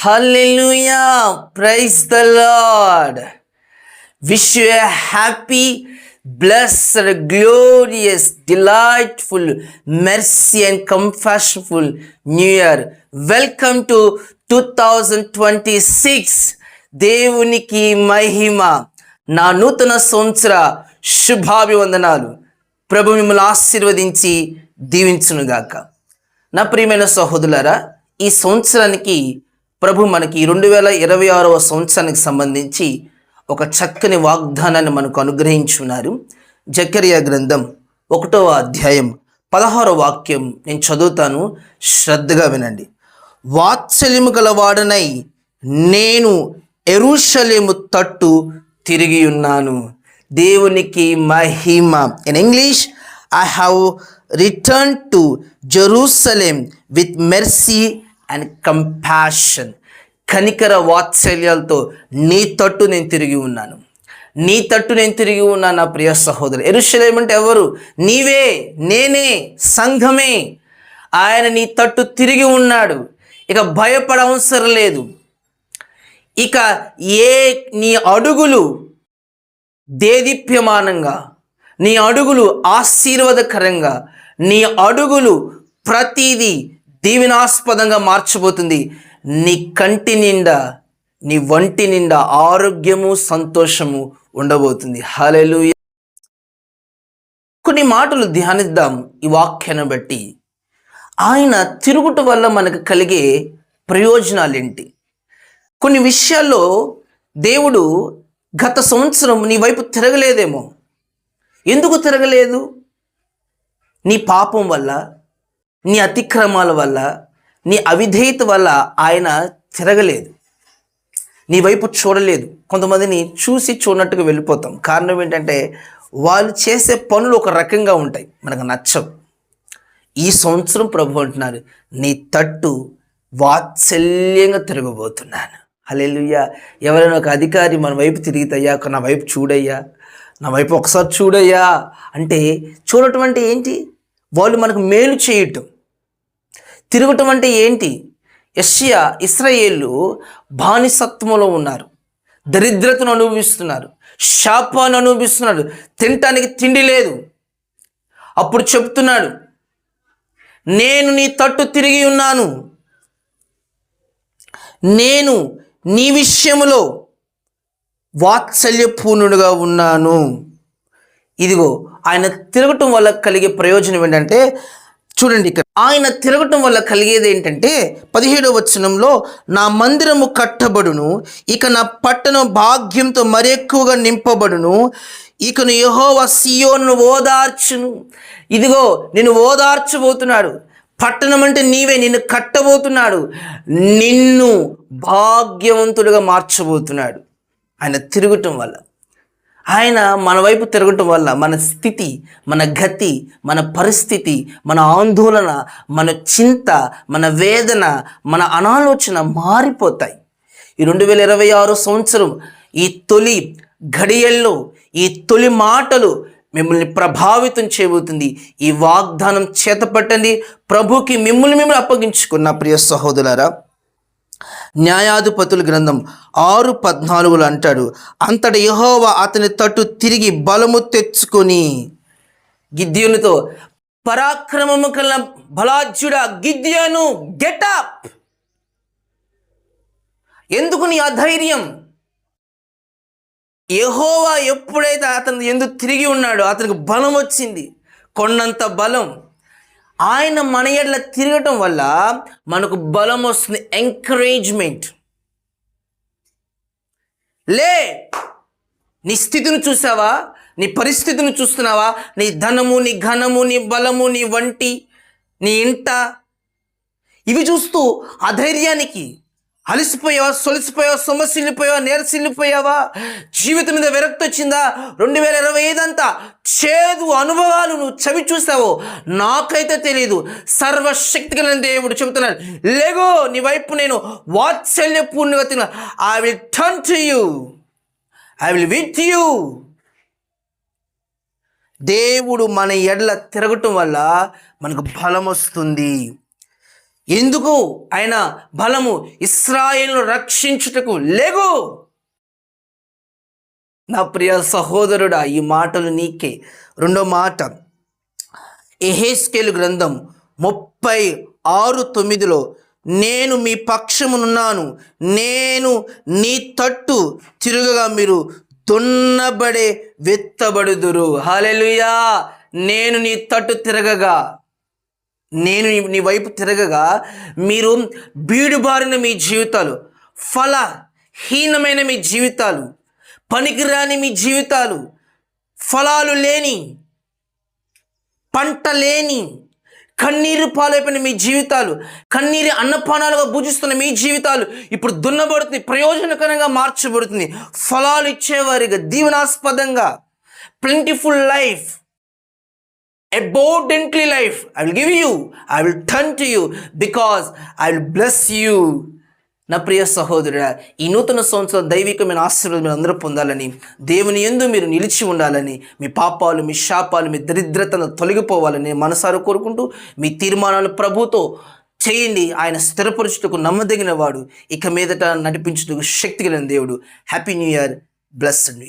Hallelujah praise the Lord wish you happy blessed glorious delightful mercy and compassionful new year welcome to two thousand twenty six దేవునికి మహిమ నా నూతన సంవత్సర శుభాభివందనాలు ప్రభు మిమ్మల్ని ఆశీర్వదించి దీవించునుగాక నా ప్రియమైన సహోదరులరా ఈ సంవత్సరానికి ప్రభు మనకి రెండు వేల ఇరవై ఆరవ సంవత్సరానికి సంబంధించి ఒక చక్కని వాగ్దానాన్ని మనకు అనుగ్రహించున్నారు. జకరియా గ్రంథం ఒకటవ అధ్యాయం పదహారవ వాక్యం నేను చదువుతాను శ్రద్ధగా వినండి. వాత్సల్యము గలవాడనై నేను ఎరుషలేము తట్టు తిరిగి ఉన్నాను. దేవునికి మహిమ in English I have return to Jerusalem with mercy and compassion కనికర వాత్సల్యాలతో నీ తట్టు నేను తిరిగి ఉన్నాను. నీ తట్టు నేను తిరిగి ఉన్నాను నా ప్రియ సహోదరు ఎరుషలేం అంటే ఎవరు? నీవే నేనే సంఘమే. ఆయన నీ తట్టు తిరిగి ఉన్నాడు. ఇక భయపడ అవసరం లేదు. ఇక ఏ నీ అడుగులు దేదీప్యమానంగా నీ అడుగులు ఆశీర్వాదకరంగా నీ అడుగులు ప్రతిదీ దీవెనాస్పదంగా మార్చబోతుంది. నీ కంటి నిండా నీ వంటి నిండా ఆరోగ్యము సంతోషము ఉండబోతుంది. హలెలు కొన్ని మాటలు ధ్యానిద్దాం ఈ వాక్యాన్ని బట్టి. ఆయన తిరుగుట వల్ల మనకు కలిగే ప్రయోజనాలేంటి? కొన్ని విషయాల్లో దేవుడు గత సంవత్సరం నీ వైపు తిరగలేదేమో. ఎందుకు తిరగలేదు? నీ పాపం వల్ల నీ అతిక్రమాల వల్ల నీ అవిధేయత వల్ల ఆయన తిరగలేదు. నీ వైపు చూడలేదు. కొంతమందిని చూసి చూడనట్టుగా వెళ్ళిపోతాం. కారణం ఏంటంటే వాళ్ళు చేసే పనులు ఒక రకంగా ఉంటాయి. మనకు నచ్చవు. ఈ సంవత్సరం ప్రభు అంటున్నారు నీ తట్టు వాత్సల్యంగా తిరగబోతున్నాను. అలెలుయ్యా ఎవరైనా ఒక అధికారి మన వైపు తిరిగితయ్యా నా వైపు చూడయ్యా నా వైపు ఒకసారి చూడయ్యా అంటే చూడటం అంటే ఏంటి? వాళ్ళు మనకు మేలు చేయటం. తిరగటం అంటే ఏంటి? యష్యా ఇస్రాయేళ్ళు బానిసత్వంలో ఉన్నారు. దరిద్రతను అనుభవిస్తున్నారు. శాపాన్ని అనుభవిస్తున్నాడు తినటానికి తిండి లేదు. అప్పుడు చెప్తున్నాడు నేను నీ తట్టు తిరిగి ఉన్నాను. నేను నీ విషయంలో వాత్సల్యపూర్ణుడుగా ఉన్నాను. ఇదిగో ఆయన తిరగటం వల్ల కలిగే ప్రయోజనం ఏంటంటే చూడండి ఇక్కడ. ఆయన తిరగటం వల్ల కలిగేది ఏంటంటే పదిహేడవ వచనంలో నా మందిరము కట్టబడును ఇక నా పట్టణం భాగ్యంతో మరెక్కువగా నింపబడును ఇకను యహోవ సియోను ఓదార్చును. ఇదిగో నేను ఓదార్చబోతున్నాడు. పట్టణం అంటే నీవే నిన్ను కట్టబోతున్నాడు. నిన్ను భాగ్యవంతుడిగా మార్చబోతున్నాడు. ఆయన తిరగటం వల్ల. ఆయన మన వైపు తిరగటం వల్ల మన స్థితి మన గతి మన పరిస్థితి మన ఆందోళన మన చింత మన వేదన మన అనాలోచన మారిపోతాయి. ఈ రెండు వేల ఇరవై ఆరు సంవత్సరం ఈ తొలి ఘడియల్లో ఈ తొలి మాటలు మిమ్మల్ని ప్రభావితం చేయబోతుంది. ఈ వాగ్దానం చేతపట్టండి. ప్రభుకి మిమ్మల్ని మిమ్మల్ని అప్పగించుకున్న ప్రియ సహోదరులారా న్యాయాధిపతుల గ్రంథం ఆరు పద్నాలుగులు అంటాడు అంతటి యహోవ అతని తట్టు తిరిగి బలము తెచ్చుకొని గిద్యునితో పరాక్రమము కల బలాజ్యుడ గిద్యోను గెటప్ ఎందుకు నీ అధైర్యం? యహోవా ఎప్పుడైతే అతను ఎందుకు తిరిగి ఉన్నాడో అతనికి బలం వచ్చింది కొండంత బలం ఆయన మన ఎడ్ల తిరగటం వల్ల మనకు బలం వస్తుంది ఎంకరేజ్మెంట్ లే నీ స్థితిని చూసావా? నీ పరిస్థితిని చూస్తున్నావా? నీ ధనము నీ ఘనము నీ బలము నీ వంటి నీ ఇంట. ఇవి చూస్తూ అధైర్యానికి అలసిపోయావా? సొలిసిపోయావా? సొమ్మసిల్లిపోయావా? నేరసిల్లిపోయావా? జీవితం మీద విరక్తి వచ్చిందా? రెండు వేల ఇరవై ఐదు అంతా చేదు అనుభవాలు నువ్వు చవి చూసావో నాకైతే తెలియదు సర్వశక్తి కలిగిన దేవుడు చెబుతున్నాడు లేగో నీ వైపు నేను వాత్సల్యపూర్ణంగా తిన I will turn to you I will with you దేవుడు మన ఎడల తిరగటం వల్ల మనకు బలం వస్తుంది ఎందుకు ఆయన బలము ఇస్రాయేల్ను రక్షించుటకు లేగు? నా ప్రియ సహోదరుడా ఈ మాటలు నీకే. రెండో మాట. ఎహేస్కేలు గ్రంథం ముప్పై ఆరు తొమ్మిదిలో నేను మీ పక్షమునున్నాను నేను నీ తట్టు తిరుగగా మీరు దున్నబడే వెత్తబడుదురు. హాలెలుయా నేను నీ తట్టు తిరగగా. నేను నీ- వైపు తిరగగా మీరు బీడుబారిన మీ జీవితాలు ఫలహీనమైన మీ జీవితాలు పనికిరాని మీ జీవితాలు ఫలాలు లేని పంట లేని కన్నీరు పాలైపోయిన మీ జీవితాలు కన్నీరు అన్నపానాలుగా భుజిస్తున్న మీ జీవితాలు ఇప్పుడు దున్నబడుతుంది ప్రయోజనకరంగా మార్చబడుతుంది ఫలాలు ఇచ్చేవారిగా దీవనాస్పదంగా plentiful life abundantly life. I will give you i will turn to you because i will bless you. నా ప్రియ సహోదరుడా ఈ నూతన సంవత్సరం దైవికమైన ఆశీర్వాదం మీరు అందరూ పొందాలని దేవుని ఎందు మీరు నిలిచి ఉండాలని మీ పాపాలు మీ శాపాలు మీ దరిద్రతను తొలగిపోవాలని మనసారు కోరుకుంటూ మీ తీర్మానాలు ప్రభుతో చేయండి. ఆయన స్థిరపరచుటకు నమ్మదగిన వాడు. ఇక మీదట నడిపించుటకు శక్తి కలిగిన దేవుడు. Happy new year blessed new year